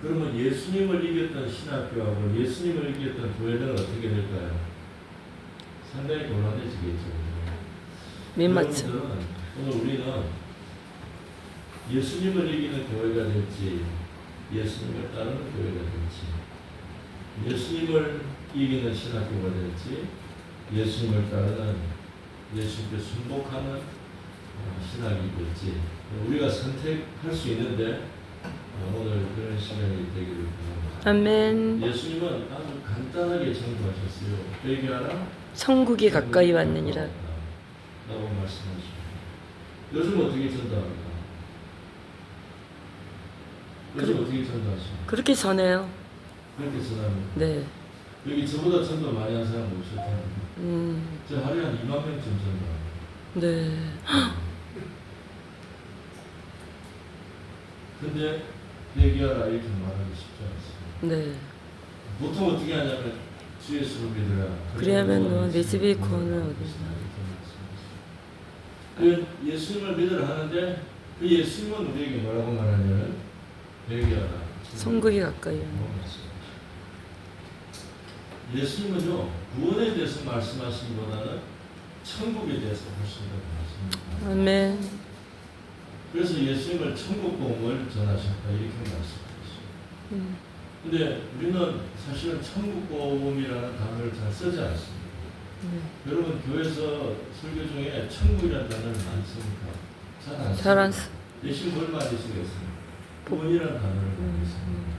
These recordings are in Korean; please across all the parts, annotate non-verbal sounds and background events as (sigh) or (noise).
그러면 예수님을 이겼던 신학교하고 예수님을 이겼던 교회는 어떻게 될까요? 상당히 곤란해지겠죠. 여러분들은 오늘 우리는 예수님을 이기는 교회가 될지 예수님을 따르는 교회가 될지 예수님을 이기는 신학교가 될지 예수님을 따르는 예수님께 순복하는 어, 신학이 될지 우리가 선택할 수 있는데 어, 오늘 그런 시간이 되기를 바랍니다. 아멘. 예수님은 아주 간단하게 전도하셨어요. 회개하라. 천국이 가까이 왔느니라. 라고 말씀하십니다. 요즘 어떻게 전도합니까? 요즘 어떻게 전도하십니까? 그렇게 전해요. 그렇게 전하면 네. 여기 저보다 전도 많이 한 사람 없을 텐데 음, 저 하루에 한 2만 명쯤 전도합니다. 네. 근데 회개하라 이렇게 말하기 쉽지 않습니다. 네. 보통 어떻게 하냐면 주 예수를 믿으라. 그래야면 그리고 너내 집에 구원을 얻으리라. 말씀하십니다. 그 예수님을 믿으라 하는데 그 예수님은 우리에게 뭐라고 말하냐면 회개하라. 천국이 가까이. 뭐 예수님은요 구원에 대해서 말씀하시기보다는 천국에 대해서 훨씬 더 말씀합니다. 아멘. 그래서 예수님을 천국 복음을 전하셨다 이렇게 말씀하셨어요. 음, 근데 우리는 사실은 천국 복음이라는 단어를 잘 쓰지 않습니다. 네. 여러분 교회에서 설교 중에 천국이라는 단어를 많이 씁니까? 잘안 씁니다. 잘안 쓰. 뭘 많이 쓰겠습니까? 구원이라는 단어를 많이 씁니다.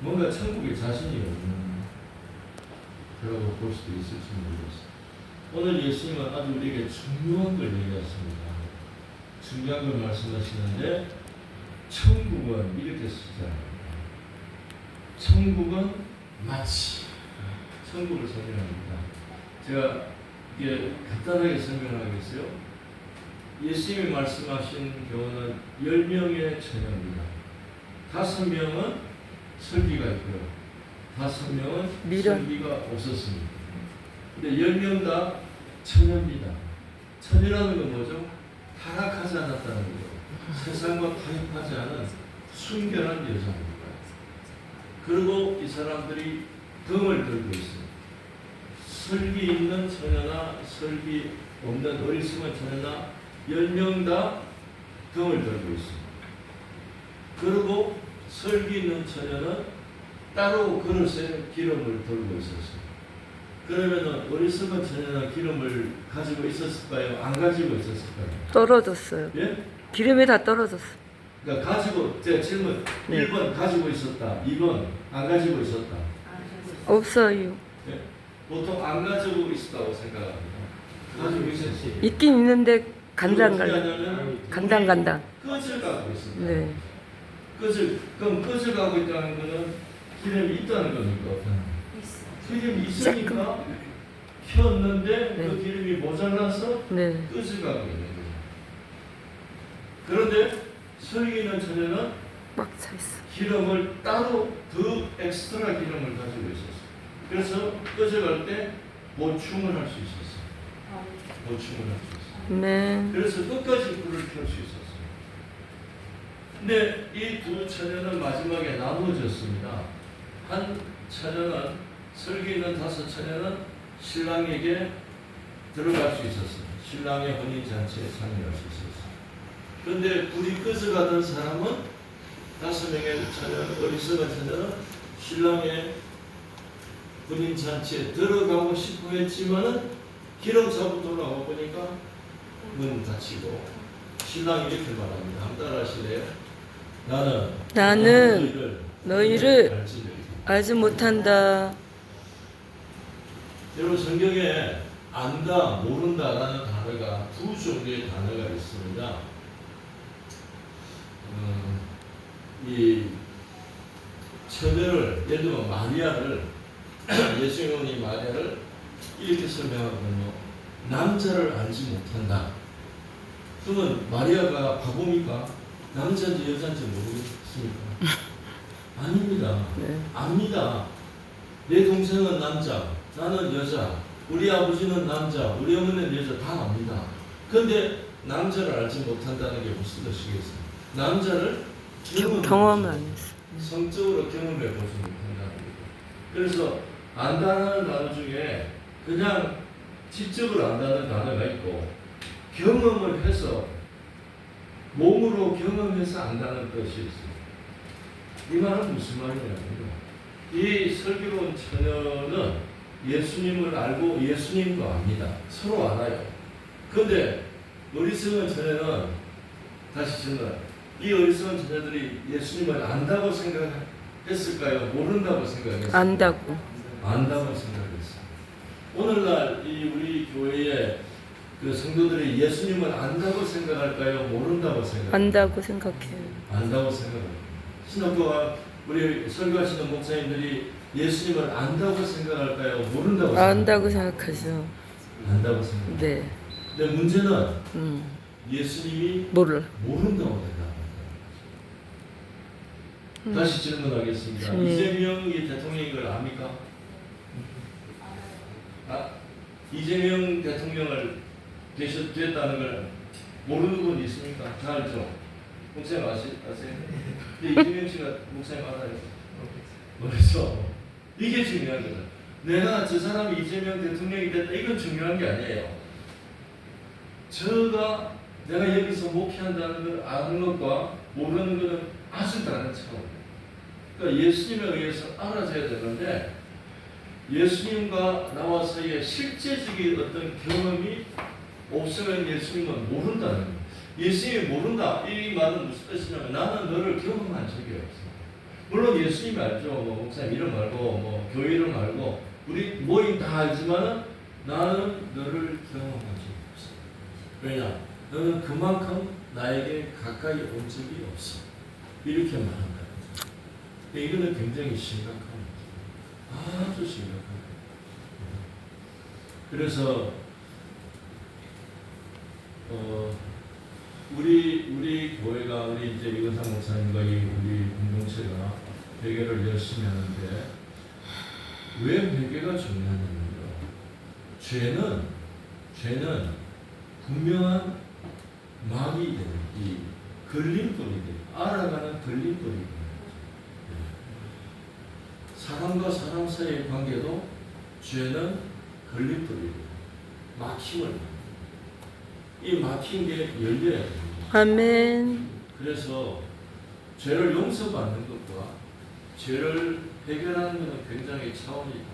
뭔가 천국에 자신이 없는 그라고 볼 수도 있을지 모르겠어요. 오늘 예수님은 아주 우리에게 중요한 걸 얘기하십니다. 중요한 걸 말씀하시는데 천국은 이렇게 시작합니다. 천국은 마치 천국을 설명합니다. 제가 이게 간단하게 설명하겠어요. 예수님이 말씀하신 경우는 10명의 처녀입니다. 다섯 명은 설비가 있고요. 다섯 명은 미련. 설비가 없었습니다. 근데 10명 다 처녀입니다. 처녀라는 건 뭐죠? 타락하지 않았다는 거죠. 세상과 타협하지 않은 순결한 여자입니다. 그리고 이 사람들이 등을 들고 있습니다. 설비 있는 처녀나 설비 없는 어리석은 처녀나 10명 다 등을 들고 있습니다. 그리고 설비 있는 처녀는 따로 그릇에 기름을 들고 있었어요. 그러면은 어리석은 처녀나 기름을 가지고 있었을까요? 안 가지고 있었을까요? 떨어졌어요. 예? 기름이 다 떨어졌어. 그러니까 가지고 제가 질문 네. 1번 가지고 있었다. 2번 안 가지고 있었다. 없어요. 예? 보통 안 가지고 있었다고 생각합니다. 가지고 있었지. 있긴 있는데 간당 간당. 간당 간당. 끝을 갖고 있습니다. 네. 끝을 그럼 끝을 갖고 있다는 거는 기름이 있다는 겁니까? 기름이 있으니까 켰는데 네. 그 기름이 모자라서 네. 끝을 갖고 있는 거죠. 그런데 설기는 처녀는 꽉차 있어. 기름을 따로 더 엑스트라 기름을 가지고 있었어요. 그래서 끝을 갈때 보충을 할 수 있었어요. 보충을 할 수 있었어요. 네. 그래서 끝까지 불을 켤 수 있었어요. 근데 이두 처녀는 마지막에 나누어졌습니다. 한 처녀는 설기 있는 다섯 처녀는 신랑에게 들어갈 수 있었어요. 신랑의 혼인 잔치에 참여할 수 있었어요. 그런데 불이 끝을 가던 사람은 다섯 명의 처녀, 어리석은 처녀는 신랑의 혼인 잔치에 들어가고 싶어 했지만은 기름 차고 돌아와 보니까 문 닫히고 신랑이 이렇게 말합니다. 한번 따라 하실래요? 나는 나는 너희를 못해. 알지 못한다. 여러분 성경에 안다, 모른다라는 단어가 두 종류의 단어가 있습니다. 음, 이 처녀를 예를 들면 마리아를 (clears throat) 예수님 어머니 마리아를 이렇게 설명하거든요. 남자를 알지 못한다. 그러면 마리아가 바보입니까? 남자인지 여자인지 모르겠습니까? (laughs) 아닙니다. 네. 압니다. 내 동생은 남자, 나는 여자, 우리 아버지는 남자, 우리 어머니는 여자 다 압니다. 그런데 남자를 알지 못한다는 게 무슨 뜻이겠어요? 남자를 경험을 못해요. 안 했어. 성적으로 경험해 보지 못한다는 거죠. 그래서 안다는 단어 중에 그냥 지적으로 안다는 단어가 있고 경험을 해서 몸으로 경험해서 안다는 뜻이 있어요. 이 말은 무슨 말이냐면요. 이 슬기로운 처녀는 예수님을 알고 예수님도 압니다. 서로 알아요. 근데 어리석은 처녀는 다시 질문. 이 어리석은 처녀들이 예수님을 안다고 생각했을까요? 모른다고 생각했을까요? 안다고. 안다고 생각했어요. 오늘날 이 우리 교회에 그 성도들이 예수님을 안다고 생각할까요? 모른다고 생각할까요? 안다고 생각해요. 안다고 생각합니다. 신학교와 우리 설교하시는 목사님들이 예수님을 안다고 생각할까요? 모른다고 생각할까요? 안다고 생각하죠. 안다고 생각합니다. 네. 근데 문제는 음. 예수님이 뭐를? 모른다고 생각합니다. 음. 다시 질문하겠습니다. 음. 이재명이 대통령인 걸 압니까? 아, 이재명 대통령을 되셨, 됐다는 걸 모르는 분 있습니까? 다 알죠? 목사님 아시, 아세요? 근데 이재명 씨가 목사님 알아요? 모르죠? 이게 중요한 거죠. 내가 저 사람이 이재명 대통령이 됐다. 이건 중요한 게 아니에요. 저가 내가 여기서 목회한다는 걸 아는 것과 모르는 것은 아주 다른 차원이에요. 그러니까 예수님에 의해서 알아져야 되는데 예수님과 나와 사이에 실제적인 어떤 경험이 없으면 예수님은 모른다는 거예요. 예수님이 모른다. 이 말은 무슨 뜻이냐면 나는 너를 경험한 적이 없어. 물론 예수님이 알죠. 뭐 목사님 이름 알고 뭐 교회 이름 알고 우리 모임 다 알지만은 나는 너를 경험한 적이 없어. 왜냐? 너는 그만큼 나에게 가까이 온 적이 없어. 이렇게 말한다. 근데 이거는 굉장히 심각합니다. 아주 심각합니다. 그래서 어 우리 우리 교회가 우리 이제 이건상 목사님과 이 우리 공동체가 회개를 열심히 하는데 왜 회개가 중요하냐면요. 죄는 죄는 분명한 막이 되는 이 걸림돌이 돼 알아가는 걸림돌이 되는 사람과 사람 사이의 관계도 죄는 걸림돌이고 막힘을 이 막힌 게 열려야 됩니다. 아멘. 그래서 죄를 용서받는 것과 죄를 해결하는 것은 굉장히 차원이 다릅니다.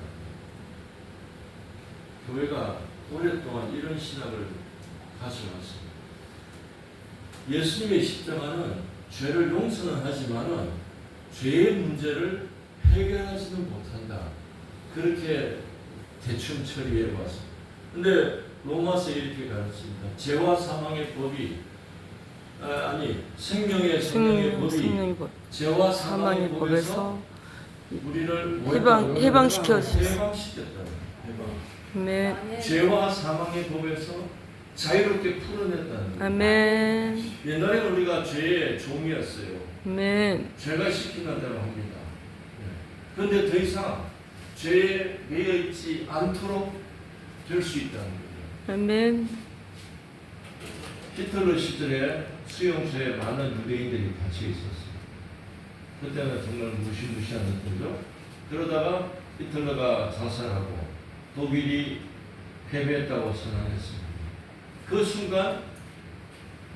교회가 오랫동안 이런 신학을 가져왔습니다. 예수님의 십자가는 죄를 용서는 하지만은 죄의 문제를 해결하지는 못한다. 그렇게 대충 처리해 왔습니다. 근데 로마서 이렇게 가르칩니다. 죄와 사망의 법이 아, 아니 생명의 생명의 생, 법이 생명의 법. 죄와 사망의 법에서 우리를 해방- 해방시켜 주셨어요. 아멘. 죄와 사망의 법에서 자유롭게 풀어냈다는. 아멘. 옛날에는 우리가 죄의 종이었어요. 아멘. 죄가 시키는 대로 합니다. 그런데 더 이상 죄에 매여 있지 않도록 될 수 있다는 거예요. 아멘. 히틀러 시절에 수용소에 많은 유대인들이 갇혀 있었어요. 그때는 정말 무시무시한 느낌이죠. 그러다가 히틀러가 자살하고 독일이 패배했다고 선언했습니다. 그 순간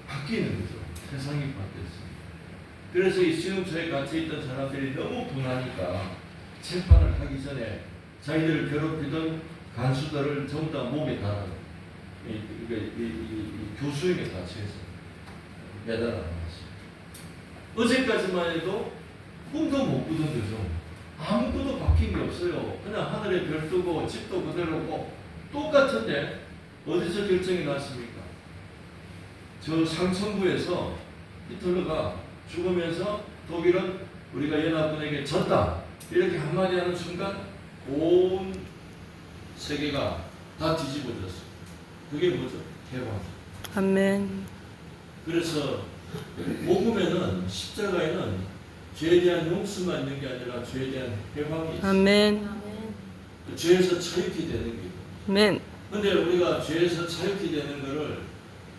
바뀌는 거죠. 세상이 바뀌었어요. 그래서 이 수용소에 갇혀 있던 사람들이 너무 분하니까 재판을 하기 전에 자기들을 괴롭히던 간수들을 전부 다 목에 달아 이, 이, 이, 이, 이 교수에게 갇혀서 매달아놨어요. 어제까지만 해도 꿈도 못 꾸던 거죠. 아무것도 바뀐 게 없어요. 그냥 하늘에 별 뜨고 집도 그대로고 똑같은데 어디서 결정이 났습니까? 저 상천구에서 히틀러가 죽으면서 독일은 우리가 연합군에게 졌다 이렇게 한마디 하는 순간 온 세계가 다 뒤집어졌어요. 그게 뭐죠? 해방. 아멘. 그래서 복음에는 십자가에는 죄에 대한 용서만 있는 게 아니라 죄에 대한 해방이 있어요. 아멘. 죄에서 자유케 되는 게. 아멘. 근데 우리가 죄에서 자유케 되는 것을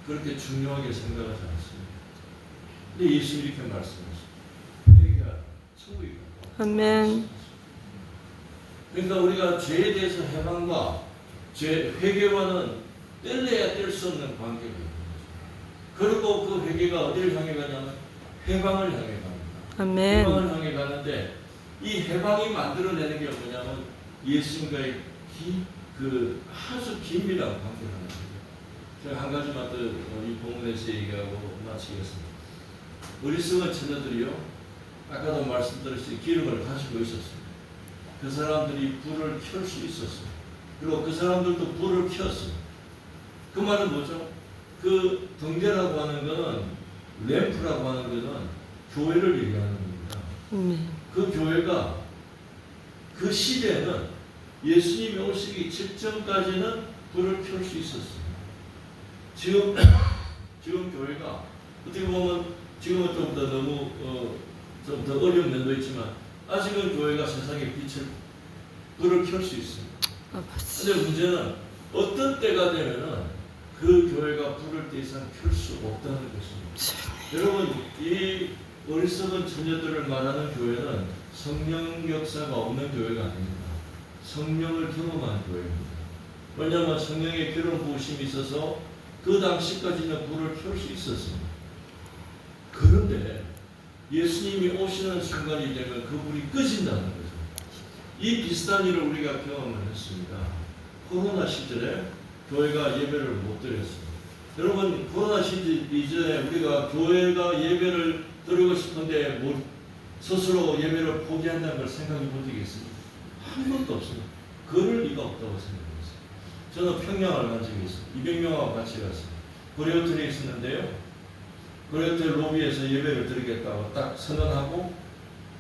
그렇게 중요하게 생각하지 않습니다. 근데 예수님이 이렇게 말씀하십니다. 회개하라. 천국이고. 아멘. 그러니까 우리가 죄에 대해서 해방과 죄 회개와는 뗄래야 뗄 수 없는 거죠. 그리고 그 회개가 어디를 향해 가냐면 해방을 향해 갑니다. 아멘. 해방을 향해 가는데 이 해방이 만들어내는 게 뭐냐면 예수님과의 기, 그 아주 긴밀한 관계라는 거죠. 제가 한 가지만 또이 본문에서 얘기하고 마치겠습니다. 어리석은 처녀들이요, 아까도 말씀드렸듯이 기름을 가지고 있었습니다. 그 사람들이 불을 켤 수 있었어요. 그리고 그 사람들도 불을 켰어요. 그 말은 뭐죠? 그 등대라고 하는 거는 램프라고 하는 거는 교회를 얘기하는 겁니다. 아멘. 그 교회가 그 시대에는 예수님이 오시기 직전까지는 불을 켤 수 있었어요. 지금 지금 교회가 어떻게 보면 지금은 좀 더 너무 어, 좀 더 어려운 면도 있지만 아직은 교회가 세상에 빛을 불을 켤 수 있습니다. 아버지. 근데 문제는 어떤 때가 되면은 그 교회가 불을 더 이상 켤수 없다는 것입니다. 여러분 이 어리석은 처녀들을 말하는 교회는 성령 역사가 없는 교회가 아닙니다. 성령을 경험한 교회입니다. 왜냐하면 성령의 기름 부으심이 있어서 그 당시까지는 불을 켤 수 있었습니다. 그런데 예수님이 오시는 순간이 되면 그 불이 꺼진다는 거죠. 이 비슷한 일을 우리가 경험을 했습니다. 코로나 시절에 교회가 예배를 못 드렸습니다. 여러분 코로나 시절 이전에 우리가 교회가 예배를 드리고 싶은데 뭐 스스로 예배를 포기한다는 걸 생각해 본 적이 있습니다. 한 번도 없습니다. 그럴 리가 없다고 생각했어요. 저는 평양을 간 적이 있어요. 200명하고 같이 갔어요. 고려호텔에 있었는데요. 고려호텔 로비에서 예배를 드리겠다고 딱 선언하고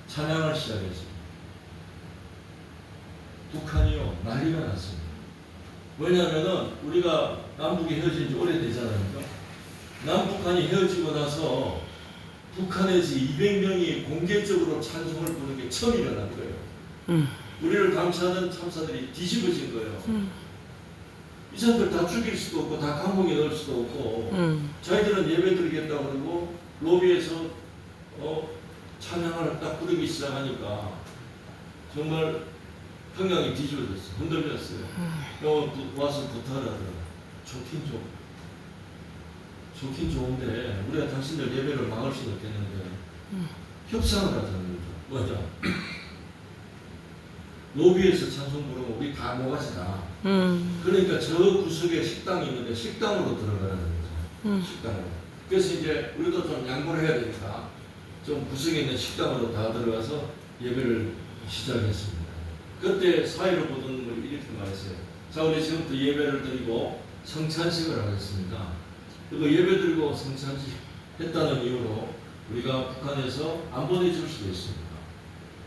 찬양을 시작했어요. 북한이요 난리가 났습니다. 왜냐하면은 우리가 남북이 헤어진 지 오래되잖아요. 남북한이 헤어지고 나서 북한에서 200명이 공개적으로 찬송을 부르는 게 처음 일어난 거예요. 음. 우리를 감시하는 참사들이 뒤집어진 거예요. 음. 이 사람들 다 죽일 수도 없고 다 감옥에 넣을 수도 없고 음. 자기들은 예배 드리겠다고 그러고 로비에서 어, 찬양을 딱 부르기 시작하니까 정말 평양이 뒤집어졌어요. 흔들렸어요. 어, 부- 와서 부탁을 하더라고요. 좋긴 좋. 좋긴 좋은데 우리가 당신들 예배를 막을 수는 없겠는데 음. 협상을 하자는 거죠. 맞아. 로비에서 찬송 부르면 우리 다 모가지다. 음. 그러니까 저 구석에 식당이 있는데 식당으로 들어가라는 거죠. 음. 식당으로. 그래서 이제 우리도 좀 양보를 해야 되니까 좀 구석에 있는 식당으로 다 들어가서 예배를 시작했습니다. 그때 사회로 보던 걸 이렇게 말했어요. 자, 우리 지금부터 예배를 드리고 성찬식을 하겠습니다. 그리고 예배 드리고 성찬식 했다는 이유로 우리가 북한에서 안 보내줄 수도 있습니다.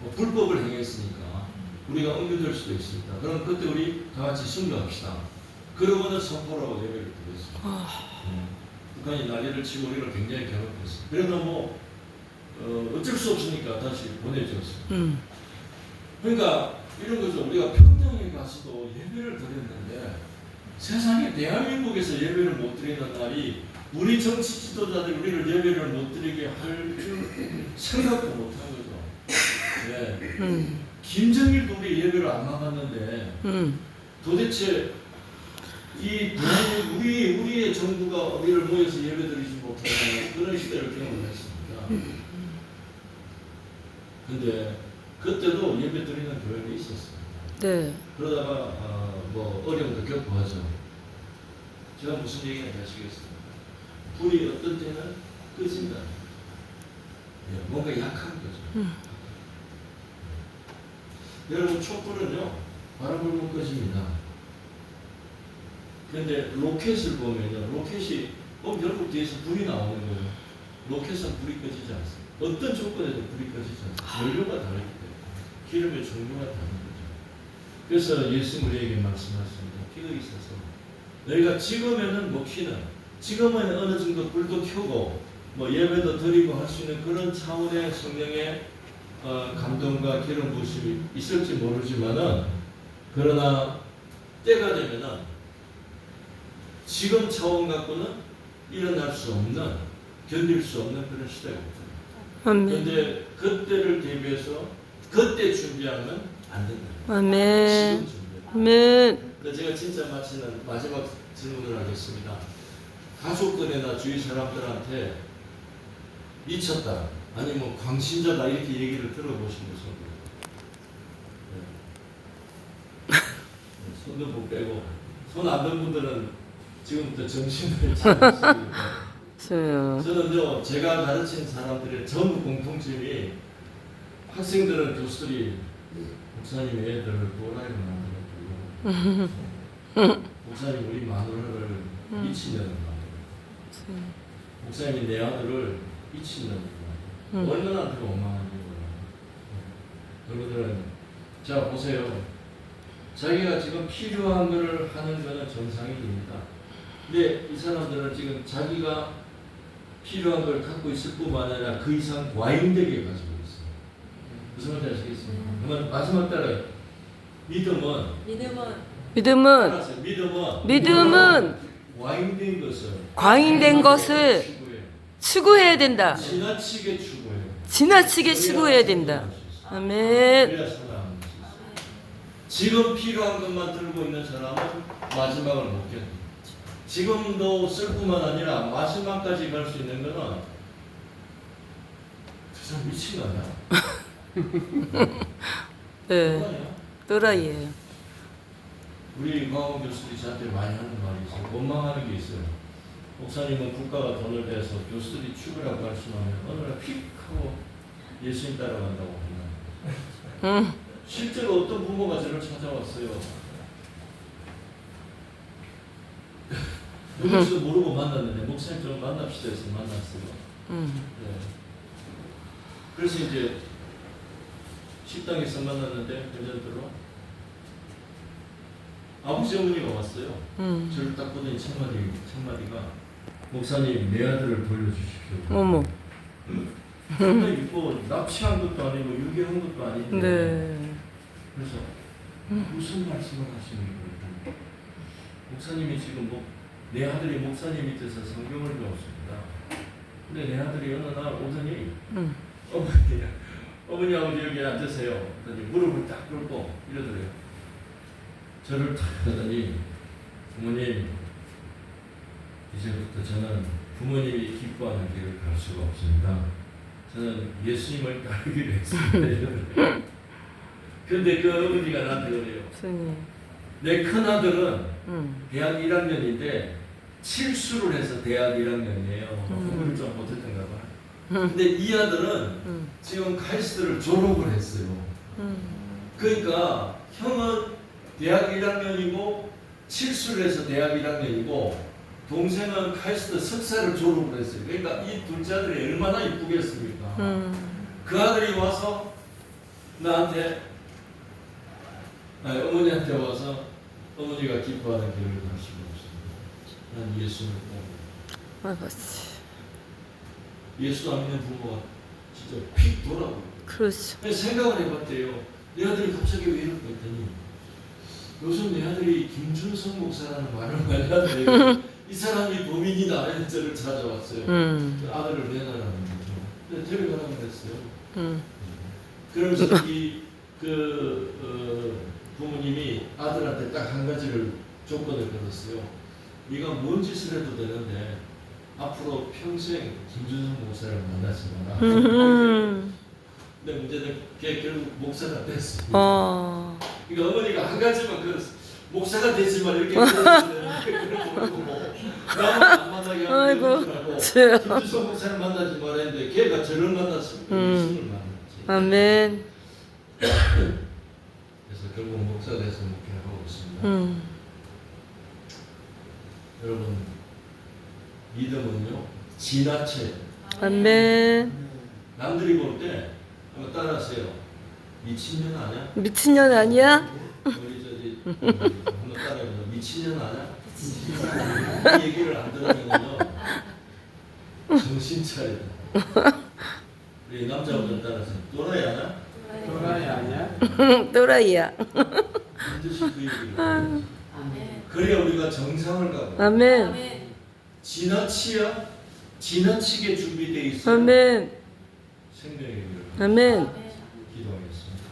뭐 불법을 행했으니까 우리가 응대될 수도 있습니다. 그럼 그때 우리 다 같이 순교합시다. 그러고는 선포라고 예배를 드렸습니다. 아. 음, 북한이 난리를 치고 우리를 굉장히 괴롭혔어요. 그래도 뭐 어, 어쩔 수 없으니까 다시 보내줬어요. 음. 그러니까 이런 거죠. 우리가 평양에 가서도 예배를 드렸는데 세상에 대한민국에서 예배를 못 드리는 날이 우리 정치 지도자들이 우리를 예배를 못 드리게 할 줄 생각도 못 한 거죠. 네. 음. 김정일도 우리 예배를 안 막았는데 음. 도대체 이 우리 우리의 정부가 우리를 모여서 예배드리지 못하는 그런 시대를 경험했습니다. 근데 그때도 예배 드리는 교회가 있었어요. 네. 그러다가 아, 뭐 어려움도 겪고 하죠. 제가 무슨 얘기인지 아시겠습니까? 불이 어떤 때는 꺼진다. 예, 뭔가 약한 거죠. 음. 여러분 촛불은요 바람 불면 꺼집니다. 그런데 로켓을 보면요 로켓이 어 결국 뒤에서 불이 나오는 거예요. 로켓은 불이 꺼지지 않습니다. 어떤 조건에도 불이 꺼지지 않습니다. 연료가 다르기 때문에 기름의 종류가 다른 거죠. 그래서 예수 우리에게 말씀하십니다. 피가 있어서 너희가 찍으면은 먹히는 찍으면 어느 정도 불도 켜고 뭐 예배도 드리고 할 수 있는 그런 차원의 성령의 어, 감동과 기름 부심이 있을지 모르지만은 그러나 때가 되면은 지금 차원 갖고는 일어날 수 없는 견딜 수 없는 그런 시대가 옵니다. 그런데 그때를 대비해서 그때 준비하면 안 된다. 아멘. 아멘. 근데 제가 진짜 마치는 마지막 질문을 하겠습니다. 가족들이나 주위 사람들한테 미쳤다 아니면 광신자다 이렇게 얘기를 들어보신 분은 네. 손도 못 빼고 손 안 든 분들은 지금부터 정신을 차리십니다. (laughs) 저요. 저는요 제가 가르친 사람들의 전부 공통점이 학생들은 교수들이 목사님 애들을 또라이로 만들었고 목사님 우리 마누라를 미친년을 만들었고 목사님이 내 아들을 미친년을 만들었고 얼마나 더 원망한지 몰라요. 여러분들은 자 보세요. 자기가 지금 필요한 것을 하는 것은 정상입니다. 근데 이 사람들은 지금 자기가 필요한 걸 갖고 있을 뿐만 아니라 그 이상 과잉되게 가지고. 무슨 말인지 아시겠습니까? 그러면 마지막 따라 믿음은 믿음은 믿음은 알았어요. 믿음은 믿음은 과잉된 것을 과잉된 것을. 추구해야 된다. 지나치게 추구해요. 지나치게 추구해야 된다. 아멘. 그래야 살아남을 수 있어요. 지금 필요한 것만 들고 있는 사람은 마지막을 못 견뎌. 지금도 쓸 뿐만 아니라 마지막까지 갈 수 있는 거는 저 사람 미친 거 아니야? (laughs) (laughs) 네. 또라이예요. 우리 교수들이 저한테 많이 하는 말이 있어요. 원망하는 게 있어요. 목사님은 국가가 돈을 내서 교수들이 죽으라고 말씀하면 어느 날픽 하고 예수님 따라간다고 한다. 응. 실제로 어떤 부모가 저를 찾아왔어요. 누군지도 모르고 만났는데 목사님 좀 만납시다 해서 만났어요. 응. 네. 그래서 이제 식당에서 만났는데 들어 아버지 어머니가 왔어요. 응. 저를 딱 보더니 첫 마디 첫 마디가 목사님 내 아들을 돌려주십시오. 어머. 근데 이거 납치한 것도 아니고 유괴한 것도 아닌데. 네. 그래서 무슨 말씀을 하시는 거예요? 목사님이 지금 뭐, 내 아들이 목사님 밑에서 성경을 배웠습니다. 근데 내 아들이 어느 날 오더니 응. 어머니, 어머니 아버지 여기 앉으세요. 그랬더니 무릎을 딱 꿇고 이러더래요. 저를 탁 하더니 부모님 이제부터 저는 부모님이 기뻐하는 길을 갈 수가 없습니다. 저는 예수님을 따르기로 했습니다. (laughs) 근데 그 어머니가 나한테 그래요. 내 큰아들은 응. 대학 1학년인데 칠수를 해서 대학 1학년이에요. 음. 공부를 좀 못했던가 봐. 근데 이 아들은 응. 지금 카이스트를 졸업을 했어요. 응. 그러니까 형은 대학 1학년이고 칠수를 해서 대학 1학년이고 동생은 카이스트 석사를 졸업을 했어요. 그러니까 이 둘째 아들이 얼마나 이쁘겠습니까? 응. 그 아들이 와서 나한테 아니, 어머니한테 와서 어머니가 기뻐하는 길을 갈 수가 없습니다. 난 예수를 따르고 아버지. 예수 안 믿는 부모가 진짜 픽 돌아오고 그렇죠. 생각을 해봤대요. 내 아들이 갑자기 왜 이럴까 했더니 요즘 내 아들이 김준성 목사라는 말을 많이 하는데 (laughs) 이 사람이 범인이다 이런 저를 찾아왔어요. 응. 그 아들을 내놔라는 거죠. 근데 데려가라고 그랬어요. 응. 그러면서 이그 어, 부모님이 아들한테 딱 한 가지를 조건을 걸었어요. 네가 뭔 짓을 해도 되는데 앞으로 평생 김준성 목사를 만나지 마라. 응. 근데 문제는 걔 결국 목사가 됐어요. 어. 그러니까 어머니가 한 가지만 그 목사가 되지만 이렇게 그러시는 그런 거 모르고 나만 안 만나게 참. 김준성 목사를 만나지 말아 했는데 걔가 저를 만났으면 음. 만났지. 아멘. 그래서 결국 목사 돼서 목회하고 있습니다. 응. 여러분 믿음은요 지나쳐 아멘. 남들이 볼 때 한번 따라하세요. 미친년 아니야? 미친년 아니야? 우리 저기 한번 따라해보세요. 미친년 아니야? 이 얘기를 안 들으면요 정신 차려. 우리 남자분들 따라하세요. 또라이 아니야? 또라이 아니야? (laughs) 또라이야. 반드시 그 얘기를. 아멘. 그래야 우리가 정상을 가고 아멘. 아멘. 지나치야 지나치게 준비되어 있어. 아멘. 생명의 길을 아멘. 기도하겠습니다.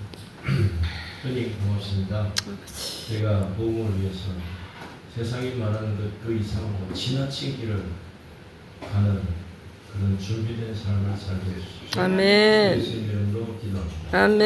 주님 고맙습니다. 제가 복음을 위해서 세상이 말하는 것 그 이상으로 지나친 길을 가는 그런 준비된 삶을 살게 해주십시오. 아멘. 예수님 이름으로 기도합니다. 아멘.